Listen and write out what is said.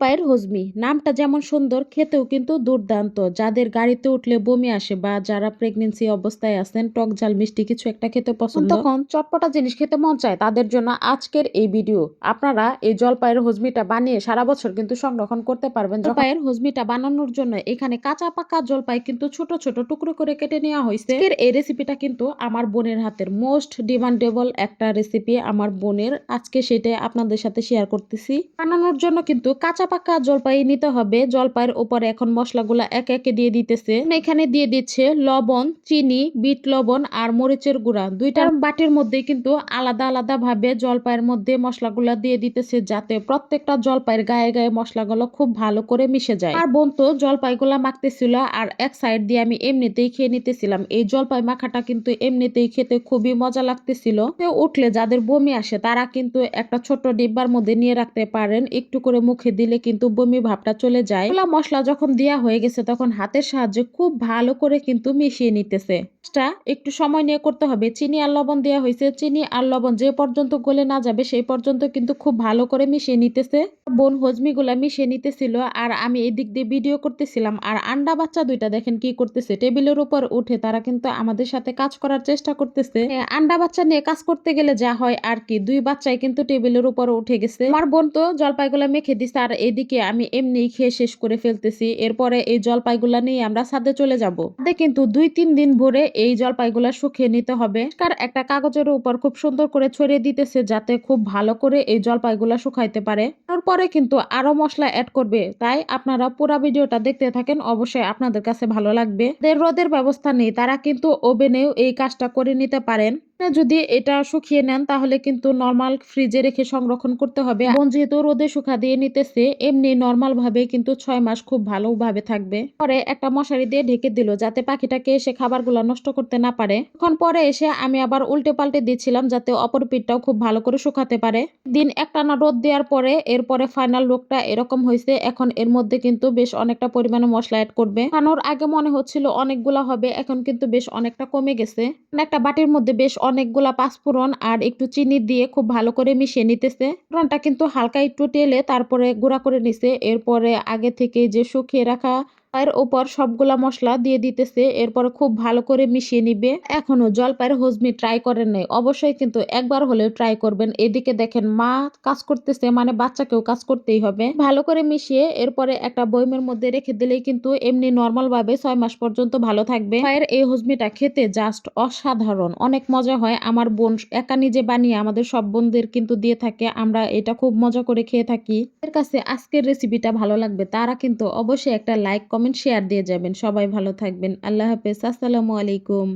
পায়ের হজমি। নামটা যেমন সুন্দর খেতেও কিন্তু দুর্দান্ত। যাদের গাড়িতে উঠলে বমি আসে বা যারা প্রেগনেন্সি অবস্থায় আছেন টক ঝাল মিষ্টি কিছু একটা খেতে পছন্দ। তখন চটপটা জিনিস খেতে মন চায় তাদের জন্য আজকের এই ভিডিও আপনারা এই জলপাইয়ের হজমিটা বানিয়ে সারা বছর কিন্তু সংরক্ষণ করতে পারবেন জলপাইয়ের হজমিটা বানানোর জন্য এখানে কাঁচা পাকা জলপাই কিন্তু ছোট ছোট টুকরো করে কেটে নেওয়া হয়েছে। আজকের এই রেসিপিটা কিন্তু আমার বোনের হাতের মোস্ট ডিমান্ডেবল একটা রেসিপি আমার বোনের। আজকে সেটা আপনাদের সাথে শেয়ার করতেছি। বানানোর জন্য কিন্তু কাঁচা পাকা জলপাই নিতে হবে। জলপাইয়ের উপরে এখন মশলাগুলা একে একে দিয়ে দিতেছে। এখানে দিয়ে দিচ্ছে লবণ, চিনি, বিট লবণ আর মরিচের গুঁড়া। দুইটার বাটির মধ্যে কিন্তু আলাদা আলাদা ভাবে জলপাইয়ের মধ্যে মশলাগুলা দিয়ে দিতেছে যাতে প্রত্যেকটা জলপাইয়ের গায়ে গায়ে মশলাগুলো খুব ভালো করে মিশে যায়। আর বোন তো জলপাইগুলা মাখতেছিল আর এক সাইড দিয়ে আমি এমনিতেই খেয়ে নিতেছিলাম। এই জলপাই মাখাটা কিন্তু এমনিতেই খেতে খুবই মজা লাগতেছিল। উঠলে যাদের বমি আসে তারা কিন্তু একটা ছোট ডিব্বার মধ্যে নিয়ে রাখতে পারেন। একটু করে মুখে দিলে কিন্তু বমি ভাবটা চলে যায়। এগুলা মশলা যখন দেওয়া হয়ে গেছে, তখন হাতের সাহায্যে খুব ভালো করে কিন্তু মিশিয়ে নিতেছে। একটু সময় নিয়ে করতে হবে। চিনি আর লবণ দেওয়া হয়েছে। চিনি আর লবণ যে পর্যন্ত গলে না যাবে, সেই পর্যন্ত কিন্তু খুব ভালো করে মিশিয়ে নিতেছে। বোন হজমি গুলা মিশিয়ে নিতেছিল আর আমি এই দিক দিয়ে ভিডিও করতেছিলাম। আর আন্ডা বাচ্চা দুইটা দেখেন কি করতেছে। টেবিলের উপর উঠে তারা কিন্তু আমাদের সাথে কাজ করার চেষ্টা করতেছে। আন্ডা বাচ্চা নিয়ে কাজ করতে গেলে যা হয় আর কি। দুই বাচ্চাই কিন্তু টেবিলের উপর উঠে গেছে। আমার বোন তো জলপাইগুলা মেখে দিছে আর এদিকে আমি এমনি খেয়ে শেষ করে ফেলতেছি। এরপরে এই জলপাইগুলা নিয়ে আমরা ছাদে চলে যাব। ছাদে কিন্তু দুই তিন দিন ভরে এই জলপাইগুলা শুকিয়ে নিতে হবে। কার একটা কাগজের উপর খুব সুন্দর করে ছড়িয়ে দিতেছে যাতে খুব ভালো করে এই জলপাইগুলা শুকাইতে পারে। তারপরে কিন্তু আরও মশলা অ্যাড করবে। তাই আপনারা পুরো ভিডিওটা দেখতে থাকেন, অবশ্যই আপনাদের কাছে ভালো লাগবে। রোদের ব্যবস্থা নেই, তারা কিন্তু ওভেনেও এই কাজটা করে নিতে পারেন। যদি এটা শুকিয়ে নেন, তাহলে কিন্তু নর্মাল ফ্রিজে রেখে সংরক্ষণ করতে হবে। বোন যেহেতু রোদে শুকা দিয়ে নিতেছে, এমনি নর্মাল ভাবে কিন্তু ছয় মাস খুব ভালোভাবে থাকবে। পরে একটা মশারি দিয়ে ঢেকে দিল, যাতে পাখিটাকে এসে খাবারগুলো নষ্ট করতে না পারে। তখন পরে এসে আমি আবার উল্টে পাল্টে দিচ্ছিলাম, যাতে অপর পিঠটাও খুব ভালো করে শুকাতে পারে। দিন একটানা রোদ দেওয়ার পরে, এরপরে ফাইনাল লুকটা এরকম হয়েছে। এখন এর মধ্যে কিন্তু বেশ অনেকটা পরিমাণে মশলা অ্যাড করবে। খানোর আগে মনে হচ্ছিল অনেকগুলা হবে, এখন কিন্তু বেশ অনেকটা কমে গেছে। একটা বাটির মধ্যে বেশ অনেকগুলা পাঁচফোড়ন আর একটু চিনি দিয়ে খুব ভালো করে মিশিয়ে নিতেছে। ফোড়নটা কিন্তু হালকা একটু তেলে তারপরে গুঁড়া করে নিছে। এরপরে আগে থেকে যে শুকিয়ে রাখা এর ওপর সবগুলা মশলা দিয়ে দিতেছে, এরপর খুব ভালো করে মিশিয়ে নিবে। এখনও জলপাইয়ের হজমি ট্রাই করেন নাই, অবশ্যই কিন্তু একবার হলেও ট্রাই করবেন। এদিকে দেখেন মা কাজ করতেছে মানে বাচ্চাকেও কাজ করতেই হবে। ভালো করে মিশিয়ে এরপরে একটা বইমের মধ্যে রেখে দিলেই কিন্তু এমনি নর্মাল ভাবে ছয় মাস পর্যন্ত ভালো থাকবে। পায়ের এই হজমিটা খেতে জাস্ট অসাধারণ, অনেক মজা হয়। আমার বোন একা নিজে বানিয়ে আমাদের সব বোনদের কিন্তু দিয়ে থাকে, আমরা এটা খুব মজা করে খেয়ে থাকি। এর কাছে আজকের রেসিপিটা ভালো লাগবে, তারা কিন্তু অবশ্যই একটা লাইক কমেন্ট শেয়ার দিয়ে যাবেন। সবাই ভালো থাকবেন। আল্লাহ হাফেজ। আসসালামু আলাইকুম।